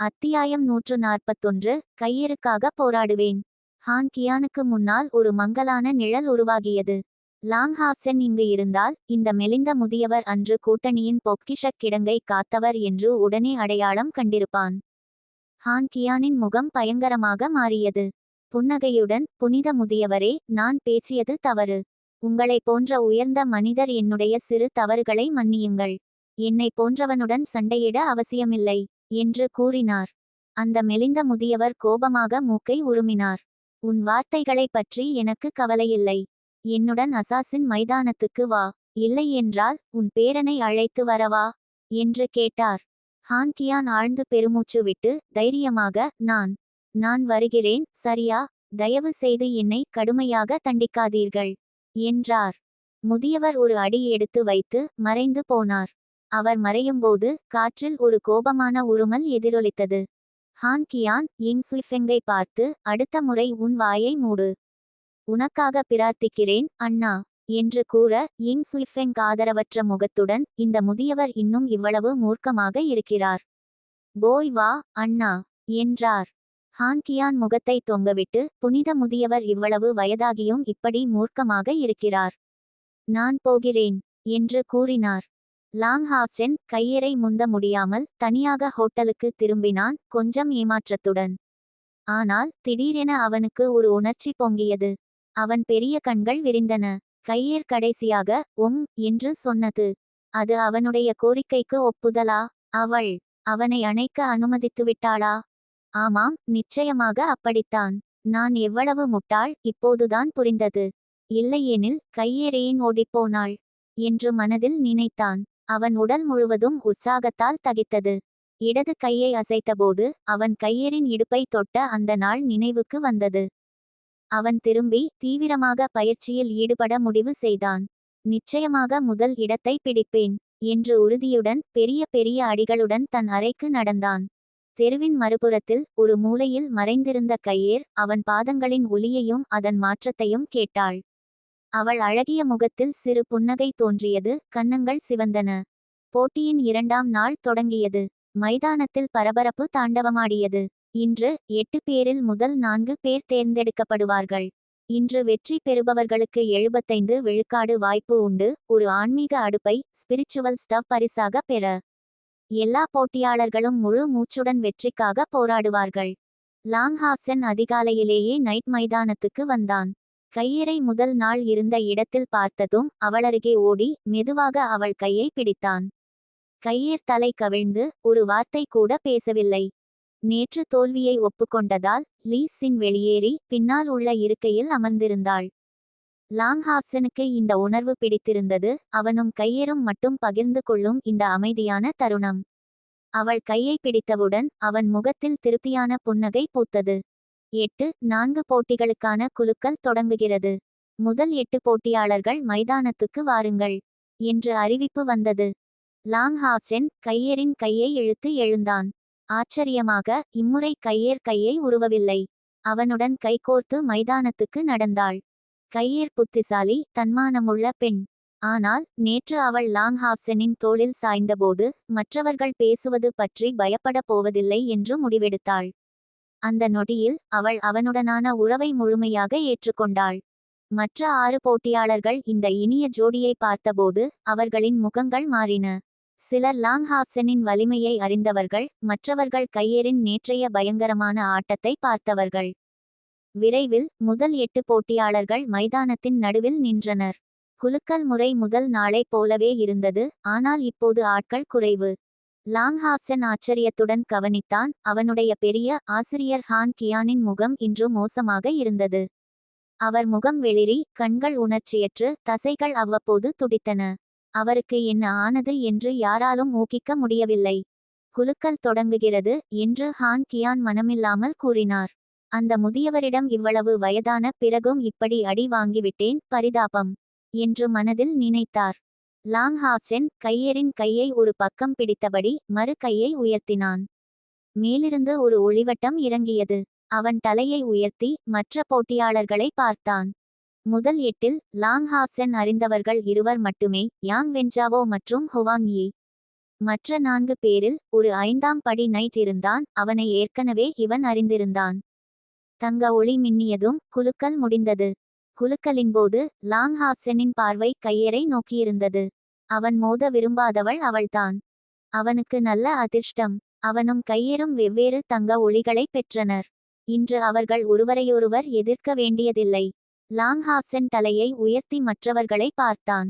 அத்தியாயம் நூற்று நாற்பத்தொன்று கையிருக்காக போராடுவேன். ஹான் கியானுக்கு முன்னால் ஒரு மங்கலான நிழல் உருவாகியது. லாங் ஹாப்சன் இங்கு இருந்தால் இந்த மெலிந்த முதியவர் அன்று கூட்டணியின் பொக்கிஷக் கிடங்கை காத்தவர் என்று உடனே அடையாளம் கண்டிருப்பான். ஹான் கியானின் முகம் பயங்கரமாக மாறியது. புன்னகையுடன் புனித முதியவரே நான் பேசியது தவறு. உங்களைப் போன்ற உயர்ந்த மனிதர் என்னுடைய சிறு தவறுகளை மன்னியுங்கள். என்னை போன்றவனுடன் சண்டையிட அவசியமில்லை. என்று கூறினார். அந்த மெலிந்த முதியவர் கோபமாக மூக்கை உருமினார். உன் வார்த்தைகளைப் பற்றி எனக்கு கவலையில்லை. என்னுடன் அசாசின் மைதானத்துக்கு வா. இல்லை என்றால் உன் பேரனை அழைத்து வரவா? என்று கேட்டார். ஹான் கியான் ஆழ்ந்து பெருமூச்சு விட்டு தைரியமாக நான் நான் வருகிறேன். சரியா? தயவு செய்து என்னை கடுமையாக தண்டிக்காதீர்கள். என்றார். முதியவர் ஒரு அடி எடுத்து வைத்து மறைந்து போனார். அவர் மறையும்போது காற்றில் ஒரு கோபமான உருமல் எதிரொலித்தது. ஹான் கியான் யிங் சுய்ஃபெங்கை பார்த்து அடுத்த முறை உன் வாயை மூடு. உனக்காக பிரார்த்திக்கிறேன் அண்ணா என்று கூற யிங் சுய்ஃபெங் ஆதரவற்ற முகத்துடன் இந்த முதியவர் இன்னும் இவ்வளவு மூர்க்கமாக இருக்கிறார். போய் வா அண்ணா என்றார். ஹான் கியான் முகத்தை தொங்கவிட்டு புனித முதியவர் இவ்வளவு வயதாகியும் இப்படி மூர்க்கமாக இருக்கிறார். நான் போகிறேன் என்று கூறினார். லாங் ஹாப்சென் கையறை முந்த முடியாமல் தனியாக ஹோட்டலுக்கு திரும்பினான் கொஞ்சம் ஏமாற்றத்துடன். ஆனால் திடீரென அவனுக்கு ஒரு உணர்ச்சி பொங்கியது. அவன் பெரிய கண்கள் விரிந்தன. கையேர் கடைசியாக உம் என்று சொன்னது. அது அவனுடைய கோரிக்கைக்கு ஒப்புதலா? அவள் அவனை அணைக்க அனுமதித்து விட்டாளா? ஆமாம் நிச்சயமாக அப்படித்தான். நான் எவ்வளவு முட்டாள் இப்போதுதான் புரிந்தது. இல்லையெனில் கையேறையின் ஓடிப்போனாள் என்று மனதில் நினைத்தான். அவன் உடல் முழுவதும் உற்சாகத்தால் தகித்தது. இடது கையை அசைத்தபோது அவன் கையரின் இடுப்பை தொட்ட அந்த நாள் நினைவுக்கு வந்தது. அவன் திரும்பி தீவிரமாக பயிற்சியில் ஈடுபட முடிவு செய்தான். நிச்சயமாக முதல் இடத்தை பிடிப்பேன் என்று உறுதியுடன் பெரிய பெரிய அடிகளுடன் தன் அறைக்கு நடந்தான். தெருவின் மறுபுறத்தில் ஒரு மூலையில் மறைந்திருந்த கையேர் அவன் பாதங்களின் ஒலியையும் அதன் மாற்றத்தையும் கேட்டாள். அவள் அழகிய முகத்தில் சிறு புன்னகை தோன்றியது கன்னங்கள் சிவந்தன. போட்டியின் இரண்டாம் நாள் தொடங்கியது. மைதானத்தில் பரபரப்பு தாண்டவமாடியது. இன்று எட்டு பேரில் முதல் நான்கு பேர் தேர்ந்தெடுக்கப்படுவார்கள். இன்று வெற்றி பெறுபவர்களுக்கு எழுபத்தைந்து விழுக்காடு வாய்ப்பு உண்டு. ஒரு ஆன்மீக அடுப்பை ஸ்பிரிச்சுவல் ஸ்டவ் பரிசாக பெற. எல்லா போட்டியாளர்களும் முழு மூச்சுடன் வெற்றிக்காக போராடுவார்கள். லாங் ஹாப்சன் அதிகாலையிலேயே நைட் மைதானத்துக்கு வந்தான். கையறை முதல் நாள் இருந்த இடத்தில் பார்த்ததும் அவளருகே ஓடி மெதுவாக அவள் கையை பிடித்தான். கையேர் தலை கவிழ்ந்து ஒரு வார்த்தை கூட பேசவில்லை. நேற்று தோல்வியை ஒப்புக்கொண்டதால் லீஸ் சின் வெளியேறி பின்னால் உள்ள இருக்கையில் அமர்ந்திருந்தாள். லாங் ஹாப்சனுக்கு இந்த உணர்வு பிடித்திருந்தது அவனும் கையேறும் மட்டும் பகிர்ந்து கொள்ளும் இந்த அமைதியான தருணம். அவள் கையை பிடித்தவுடன் அவன் முகத்தில் திருப்தியான புன்னகை பூத்தது. எட்டு நான்கு போட்டிகளுக்கான குலுக்கல் தொடங்குகிறது. முதல் எட்டு போட்டியாளர்கள் மைதானத்துக்கு வாருங்கள் என்று அறிவிப்பு வந்தது. லாங் ஹாப்சென் கையேரின் கையை இழுத்து எழுந்தான். ஆச்சரியமாக இம்முறை கையேர் கையை உருவவில்லை. அவனுடன் கைகோர்த்து மைதானத்துக்கு நடந்தாள். கையேர் புத்திசாலி தன்மானமுள்ள பெண். ஆனால் நேற்று அவள் லாங் ஹாப்சனின் தோளில் சாய்ந்தபோது மற்றவர்கள் பேசுவது பற்றி பயப்படப் போவதில்லை என்று முடிவெடுத்தாள். அந்த நொடியில் அவள் அவனுடனான உறவை முழுமையாக ஏற்றுக்கொண்டாள். மற்ற ஆறு போட்டியாளர்கள் இந்த இனிய ஜோடியை பார்த்தபோது அவர்களின் முகங்கள் மாறின. சிலர் லாங் ஹாப்சனின் வலிமையை அறிந்தவர்கள் மற்றவர்கள் கையேரின் நேற்றைய பயங்கரமான ஆட்டத்தை பார்த்தவர்கள். விரைவில் முதல் எட்டு போட்டியாளர்கள் மைதானத்தின் நடுவில் நின்றனர். குலுக்கல் முறை முதல் நாளை போலவே இருந்தது ஆனால் இப்போது ஆட்கள் குறைவு. லாங்ஹாப்சன் ஆச்சரியத்துடன் கவனித்தான். அவனுடைய பெரிய ஆசிரியர் ஹான் கியானின் முகம் இன்று மோசமாக இருந்தது. அவர் முகம் வெளிரி கண்கள் உணர்ச்சியற்று தசைகள் அவ்வப்போது துடித்தன. அவருக்கு என்ன ஆனது என்று யாராலும் ஊகிக்க முடியவில்லை. குலுக்கல் தொடங்குகிறது என்று ஹான் கியான் மனமில்லாமல் கூறினார். அந்த முதியவரிடம் இவ்வளவு வயதான பிறகும் இப்படி அடி வாங்கிவிட்டேன் பரிதாபம். என்று மனதில் நினைத்தார். லாங் ஹாப்சென் கையரின் கையை ஒரு பக்கம் பிடித்தபடி மறு கையை உயர்த்தினான். மேலிருந்து ஒரு ஒளிவட்டம் இறங்கியது. அவன் தலையை உயர்த்தி மற்ற போட்டியாளர்களை பார்த்தான். முதல் எட்டில் லாங் ஹாப்சென் அறிந்தவர்கள் இருவர் மட்டுமே யாங் வென்ஜாவோ மற்றும் ஹுவாங் யி. மற்ற நான்கு பேரில் ஒரு ஐந்தாம் படி நைட் இருந்தான். அவனை ஏற்கனவே இவன் அறிந்திருந்தான். தங்க ஒளி மின்னியதும் குலுக்கல் முடிந்தது. குலுக்கலின்போது லாங் ஹாப்சனின் பார்வை கையரை நோக்கியிருந்தது. அவன் மோத விரும்பாதவள் அவள்தான். அவனுக்கு நல்ல அதிர்ஷ்டம். அவனும் கையேறும் வெவ்வேறு தங்க ஒளிகளை பெற்றனர். இன்று அவர்கள் ஒருவரையொருவர் எதிர்க்க வேண்டியதில்லை. லாங்ஹாப்சன் தலையை உயர்த்தி மற்றவர்களை பார்த்தான்.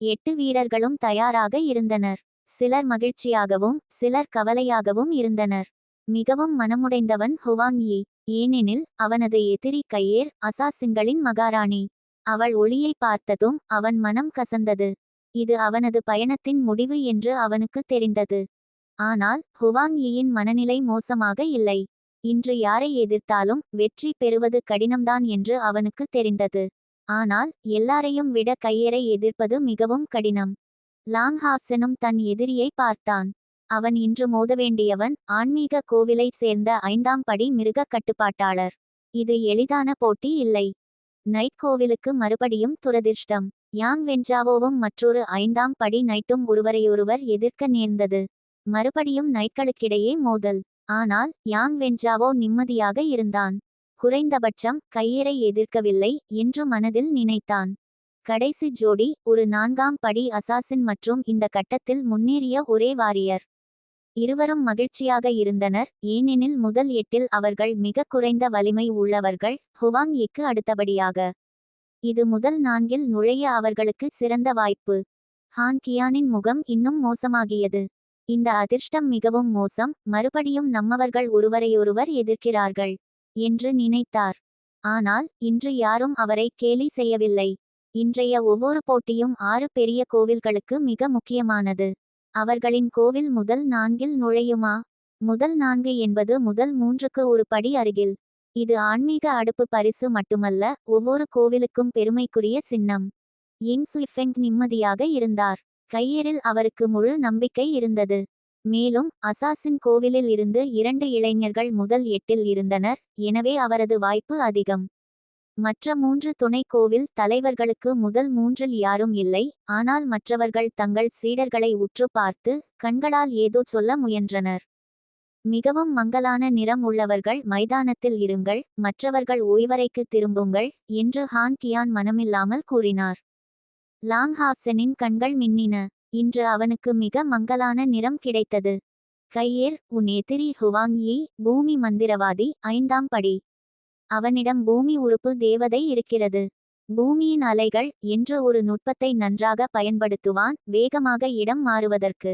எட்டு வீரர்களும் தயாராக இருந்தனர். சிலர் மகிழ்ச்சியாகவும் சிலர் கவலையாகவும் இருந்தனர். மிகவும் மனமுடைந்தவன் ஹுவாங் யி. ஏனெனில் அவனது எதிரி கையேர் அசாசின்களின் மகாராணி. அவள் ஒளியை பார்த்ததும் அவன் மனம் கசந்தது. இது அவனது பயணத்தின் முடிவு என்று அவனுக்கு தெரிந்தது. ஆனால் ஹுவாங் யியின் மனநிலை மோசமாக இல்லை. இன்று யாரை எதிர்த்தாலும் வெற்றி பெறுவது கடினம்தான் என்று அவனுக்கு தெரிந்தது. ஆனால் எல்லாரையும் விட கையரை எதிர்ப்பது மிகவும் கடினம். லாங் ஹாப்சனும் தன் எதிரியை பார்த்தான். அவன் இன்று மோத வேண்டியவன் ஆன்மீக கோவிலை சேர்ந்த ஐந்தாம் படி மிருக கட்டுப்பாட்டாளர். இது எளிதான போட்டி இல்லை. நைட் கோவிலுக்கு மறுபடியும் துரதிர்ஷ்டம். யாங் வெஞ்சாவோவும் மற்றொரு ஐந்தாம் படி நைட்டும் ஒருவரையொருவர் எதிர்க்க நேர்ந்தது. மறுபடியும் நைட்களுக்கிடையே மோதல். ஆனால் யாங் வென்ஜாவோ நிம்மதியாக இருந்தான். குறைந்தபட்சம் கையரை எதிர்க்கவில்லை என்று மனதில் நினைத்தான். கடைசி ஜோடி ஒரு நான்காம் படி அசாசின் மற்றும் இந்த கட்டத்தில் முன்னேறிய ஒரே வாரியர். இருவரும் மகிழ்ச்சியாக இருந்தனர். ஏனெனில் முதல் எட்டில் அவர்கள் மிக குறைந்த வலிமை உள்ளவர்கள். ஹுவாங் இக்கு அடுத்தபடியாக. இது முதல் நான்கில் நுழைய அவர்களுக்கு சிறந்த வாய்ப்பு. ஹான் கியானின் முகம் இன்னும் மோசமாகியது. இந்த அதிர்ஷ்டம் மிகவும் மோசம். மறுபடியும் நம்மவர்கள் ஒருவரையொருவர் எதிர்க்கிறார்கள் என்று நினைத்தார். ஆனால் இன்று யாரும் அவரை கேலி செய்யவில்லை. இன்றைய ஒவ்வொரு போட்டியும் ஆறு பெரிய கோவில்களுக்கு மிக முக்கியமானது. அவர்களின் கோவில் முதல் நான்கில் நுழையுமா? முதல் நான்கு என்பது முதல் மூன்றுக்கு ஒரு படி அருகில். இது ஆன்மீக அடுப்பு பரிசு மட்டுமல்ல ஒவ்வொரு கோவிலுக்கும் பெருமைக்குரிய சின்னம். யிங் சுயிஃபெங் நிம்மதியாக இருந்தார். கையேறில் அவருக்கு முழு நம்பிக்கை இருந்தது. மேலும் அசாசின் கோவிலில் இருந்து இரண்டு இளைஞர்கள் முதல் எட்டில் இருந்தனர் எனவே அவரது வாய்ப்பு அதிகம். மற்ற மூன்று துணை கோவில் தலைவர்களுக்கு முதல் மூன்றில் யாரும் இல்லை ஆனால் மற்றவர்கள் தங்கள் சீடர்களை உற்று பார்த்து கண்களால் ஏதோ சொல்ல முயன்றனர். மிகவும் மங்கலான நிறம் உள்ளவர்கள் மைதானத்தில் இருங்கள் மற்றவர்கள் ஓய்வறைக்கு திரும்புங்கள் என்று ஹான் கியான் மனமில்லாமல் கூறினார். லாங் ஹாப்சனின் கண்கள் மின்னின இன்று அவனுக்கு மிக மங்கலான நிறம் கிடைத்தது. கையேர் உன் எதிரி ஹுவாங் யி பூமி மந்திரவாதி ஐந்தாம் படி. அவனிடம் பூமி உறுப்பு தேவதை இருக்கிறது. பூமியின் அலைகள் என்ற ஒரு நுட்பத்தை நன்றாக பயன்படுத்துவான் வேகமாக இடம் மாறுவதற்கு.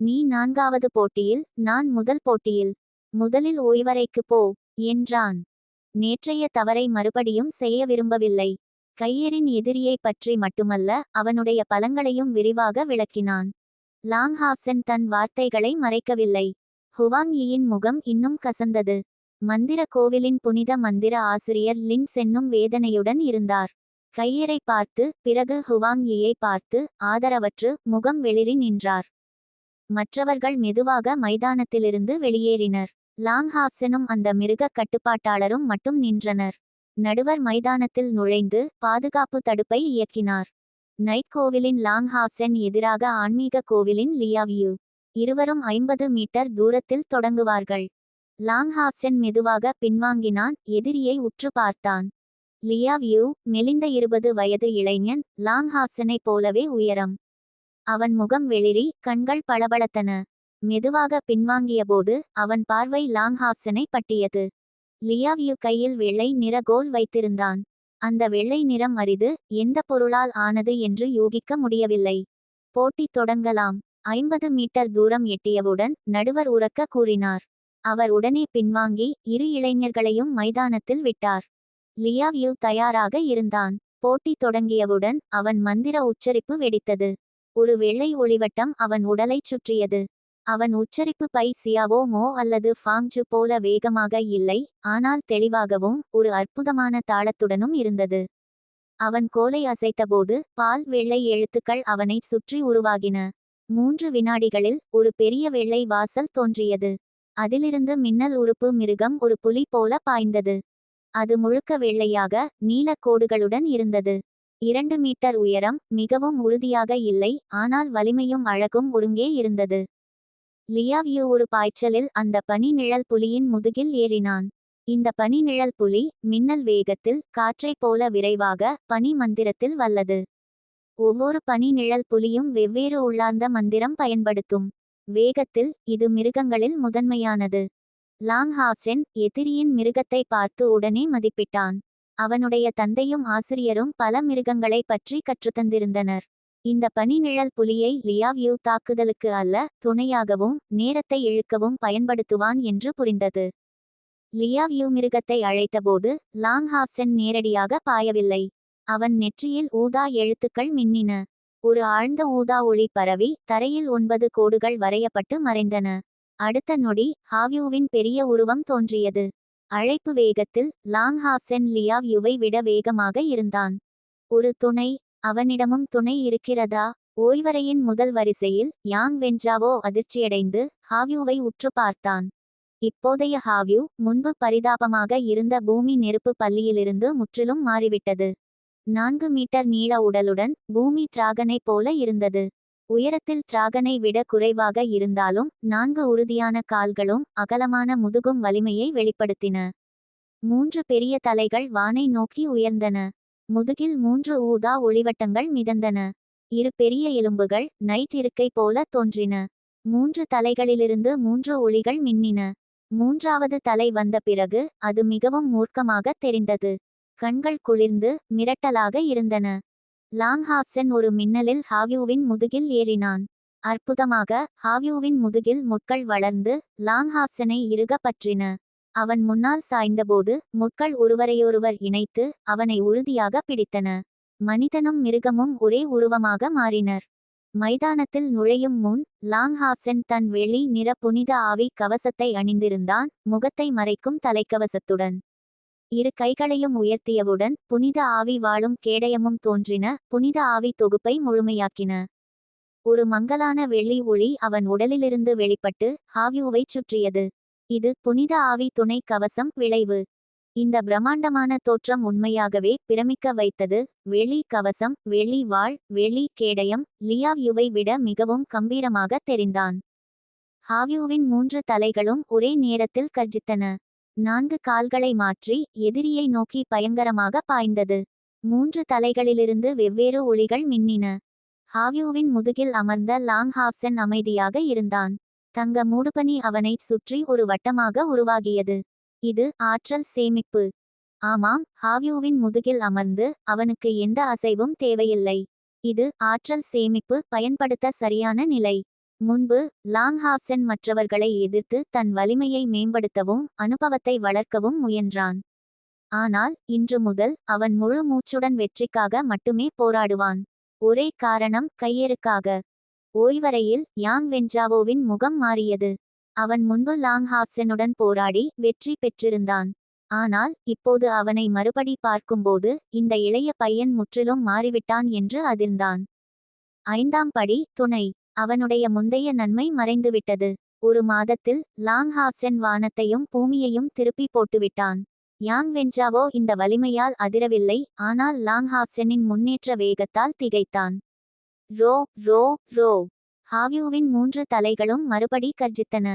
நீ நான்காவது போட்டியில் நான் முதல் போட்டியில். முதலில் ஓய்வறைக்கு போ என்றான். நேற்றைய தவறை மறுபடியும் செய்ய விரும்பவில்லை. கையரின் எதிரியை பற்றி மட்டுமல்ல அவனுடைய பலங்களையும் விரிவாக விளக்கினான். லாங்ஹாப்சன் தன் வார்த்தைகளை மறைக்கவில்லை. ஹுவாங் யியின் முகம் இன்னும் கசந்தது. மந்திர கோவிலின் புனித மந்திர ஆசிரியர் லின் சென்னும் வேதனையுடன் இருந்தார். கையரை பார்த்து பிறகு ஹுவாங் யியை பார்த்து ஆதரவற்று முகம் வெளிரி நின்றார். மற்றவர்கள் மெதுவாக மைதானத்திலிருந்து வெளியேறினர். லாங் ஹாப்சனும் அந்த மிருக கட்டுப்பாட்டாளரும் மட்டும் நின்றனர். நடுவர் மைதானத்தில் நுழைந்து பாதுகாப்பு தடுப்பை இயக்கினார். நைட் கோவிலின் லாங் ஹாப்சன் எதிராக ஆன்மீக கோவிலின் லியாவியூ. இருவரும் ஐம்பது மீட்டர் தூரத்தில் தொடங்குவார்கள். லாங் ஹாப்சன் மெதுவாக பின்வாங்கினான் எதிரியை உற்று பார்த்தான். லியாவியூ மெலிந்த இருபது வயது இளைஞன் லாங் ஹாப்சனைப் போலவே உயரம். அவன் முகம் வெளிரி கண்கள் பளபளத்தன. மெதுவாக பின்வாங்கியபோது அவன் பார்வை லாங்ஹாப்சனை பட்டியது லியாவ்யூ கையில் வெள்ளை நிற கோல் வைத்திருந்தான். அந்த வெள்ளை நிறம் அரிது எந்த பொருளால் ஆனது என்று யூகிக்க முடியவில்லை. போட்டி தொடங்கலாம். ஐம்பது மீட்டர் தூரம் எட்டியவுடன் நடுவர் உறக்க கூறினார். அவர் உடனே பின்வாங்கி இரு இளைஞர்களையும் மைதானத்தில் விட்டார். லியாவியூ தயாராக இருந்தான். போட்டி தொடங்கியவுடன் அவன் மந்திர உச்சரிப்பு வெடித்தது. ஒரு வெள்ளை ஒளிவட்டம் அவன் உடலைச் சுற்றியது. அவன் உச்சரிப்பு பை சியாவோ மோ அல்லது ஃபாங்ஜு போல வேகமாக இல்லை ஆனால் தெளிவாகவும் ஒரு அற்புதமான தாளத்துடனும் இருந்தது. அவன் கோலை அசைத்தபோது பால் வெள்ளை எழுத்துக்கள் அவனை சுற்றி உருவாகின. மூன்று வினாடிகளில் ஒரு பெரிய வெள்ளை வாசல் தோன்றியது. அதிலிருந்து மின்னல் உறுப்பு மிருகம் ஒரு புலி போல பாய்ந்தது. அது முழுக்க வெள்ளையாக நீல கோடுகளுடன் இருந்தது. இரண்டு மீட்டர் உயரம் மிகவும் உறுதியாக இல்லை ஆனால் வலிமையும் அழகும் ஒருங்கே இருந்தது. லியாவியோ ஒரு பாய்ச்சலில் அந்த பனி நிழல் புலியின் முதுகில் ஏறினான். இந்த பனி நிழல் புலி மின்னல் வேகத்தில் காற்றைப் போல விரைவாக பனி மந்திரத்தில் வல்லது. ஒவ்வொரு பனி நிழல் புலியும் வெவ்வேறு உள்ளார்ந்த மந்திரம் பயன்படுத்தும். வேகத்தில் இது மிருகங்களில் முதன்மையானது. லாங் ஹாஃப்சென் எதிரியின் மிருகத்தை பார்த்து உடனே மதிப்பிட்டான். அவனுடைய தந்தையும் ஆசிரியரும் பல மிருகங்களை பற்றி கற்றுத்தந்திருந்தனர். இந்த பனி நிழல் புலியை லியாவ்யூ தாக்குதலுக்கு அல்ல துணையாகவும் நேரத்தை இழுக்கவும் பயன்படுத்துவான் என்று புரிந்தது. லியாவ்யூ மிருகத்தை அழைத்தபோது லாங் ஹாஃப்சென் நேரடியாக பாயவில்லை. அவன் நெற்றியில் ஊதா எழுத்துக்கள் மின்னின. ஒரு ஆழ்ந்த ஊதா ஒளி பரவி தரையில் ஒன்பது கோடுகள் வரையப்பட்டு மறைந்தன. அடுத்த நொடி ஹாவ்யூவின் பெரிய உருவம் தோன்றியது. அழைப்பு வேகத்தில் லாங் ஹாப்சென் லியாவ்யூவை விட வேகமாக இருந்தான். ஒரு துணை அவனிடமும் துணை இருக்கிறதா ஓய்வறையின் முதல் வரிசையில் யாங் வென்ஜாவோ அதிர்ச்சியடைந்து ஹாவ்யூவை உற்று பார்த்தான். இப்போதைய ஹாவ்யூ முன்பு பரிதாபமாக இருந்த பூமி நெருப்பு பள்ளியிலிருந்து முற்றிலும் மாறிவிட்டது. நான்கு மீட்டர் நீள உடலுடன் பூமி டிராகனைப் போல இருந்தது. உயரத்தில் டிராகனை விட குறைவாக இருந்தாலும் நான்கு உறுதியான கால்களும் அகலமான முதுகும் வலிமையை வெளிப்படுத்தின. மூன்று பெரிய தலைகள் வானை நோக்கி உயர்ந்தன. முதுகில் மூன்று ஊதா ஒளிவட்டங்கள் மிதந்தன. இரு பெரிய எலும்புகள் நைட் இருக்கை போல தோன்றின. மூன்று தலைகளிலிருந்து மூன்று ஒளிகள் மின்னின. மூன்றாவது தலை வந்த பிறகு அது மிகவும் மூர்க்கமாக தெரிந்தது. கண்கள் குளிர்ந்து மிரட்டலாக இருந்தன. லாங்ஹாப்சன் ஒரு மின்னலில் ஹாவ்யூவின் முதுகில் ஏறினான். அற்புதமாக ஹாவ்யூவின் முதுகில் முட்கள் வளர்ந்து லாங் ஹாப்சனை இறுக பற்றின. அவன் முன்னால் சாய்ந்தபோது முட்கள் ஒருவரையொருவர் இணைத்து அவனை உறுதியாக பிடித்தன. மனிதனும் மிருகமும் ஒரே உருவமாக மாறினர். மைதானத்தில் நுழையும் முன் லாங்ஹாப்சன் தன் வெளி நிற புனித ஆவி கவசத்தை அணிந்திருந்தான் முகத்தை மறைக்கும் தலைக்கவசத்துடன். இரு கைகளையும் உயர்த்தியவுடன் புனித ஆவி வாழும் கேடயமும் தோன்றின. புனித ஆவி தொகுப்பை முழுமையாக்கின. ஒரு மங்கலான வெள்ளி ஒளி அவன் உடலிலிருந்து வெளிப்பட்டு ஹாவியூவை சுற்றியது. இது புனித ஆவி துணை கவசம் விளைவு. இந்த பிரம்மாண்டமான தோற்றம் உண்மையாகவே பிரமிக்க வைத்தது. வெளி கவசம் வெளி வாழ் வெளி கேடயம் லியாவ்யூவை விட மிகவும் கம்பீரமாக தெரிந்தான். ஹாவ்யூவின் மூன்று தலைகளும் ஒரே நேரத்தில் கர்ஜித்தன. நான்கு கால்களை மாற்றி எதிரியை நோக்கி பயங்கரமாக பாய்ந்தது. மூன்று தலைகளிலிருந்து வெவ்வேறு ஒளிகள் மின்னின. ஹாவ்யூவின் முதுகில் அமர்ந்த லாங் ஹாப்சன் அமைதியாக இருந்தான். தங்க மூடுபனி அவனைச் சுற்றி ஒரு வட்டமாக உருவாகியது. இது ஆற்றல் சேமிப்பு. ஆமாம் ஹாவ்யூவின் முதுகில் அமர்ந்து அவனுக்கு எந்த அசைவும் தேவையில்லை. இது ஆற்றல் சேமிப்பு பயன்படுத்த சரியான நிலை. முன்பு லாங்ஹாப்சன் மற்றவர்களை எதிர்த்து தன் வலிமையை மேம்படுத்தவும் அனுபவத்தை வளர்க்கவும் முயன்றான். ஆனால் இன்று முதல் அவன் முழு மூச்சுடன் வெற்றிக்காக மட்டுமே போராடுவான். ஒரே காரணம் கையெருக்காக. ஓய்வரையில் யாங் வென்ஜாவோவின் முகம் மாறியது. அவன் முன்பு லாங்ஹாப்சனுடன் போராடி வெற்றி பெற்றிருந்தான். ஆனால் இப்போது அவனை மறுபடி பார்க்கும்போது இந்த இளைய பையன் முற்றிலும் மாறிவிட்டான் என்று அதிர்ந்தான். ஐந்தாம் படி துணை. அவனுடைய முந்தைய நன்மை மறைந்துவிட்டது. ஒரு மாதத்தில் லாங் ஹாப்சன் வானத்தையும் பூமியையும் திருப்பி போட்டுவிட்டான். யாங் வென்ஜாவோ இந்த வலிமையால் அதிரவில்லை ஆனால் லாங் ஹாப்சனின் முன்னேற்ற வேகத்தால் திகைத்தான். ரோ ரோ ரோ. ஹாவ்யூவின் மூன்று தலைகளும் மறுபடி கர்ஜித்தன.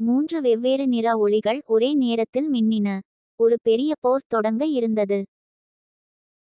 மூன்று வெவ்வேறு நிற ஒளிகள் ஒரே நேரத்தில் மின்னின. ஒரு பெரிய போர் தொடங்க இருந்தது.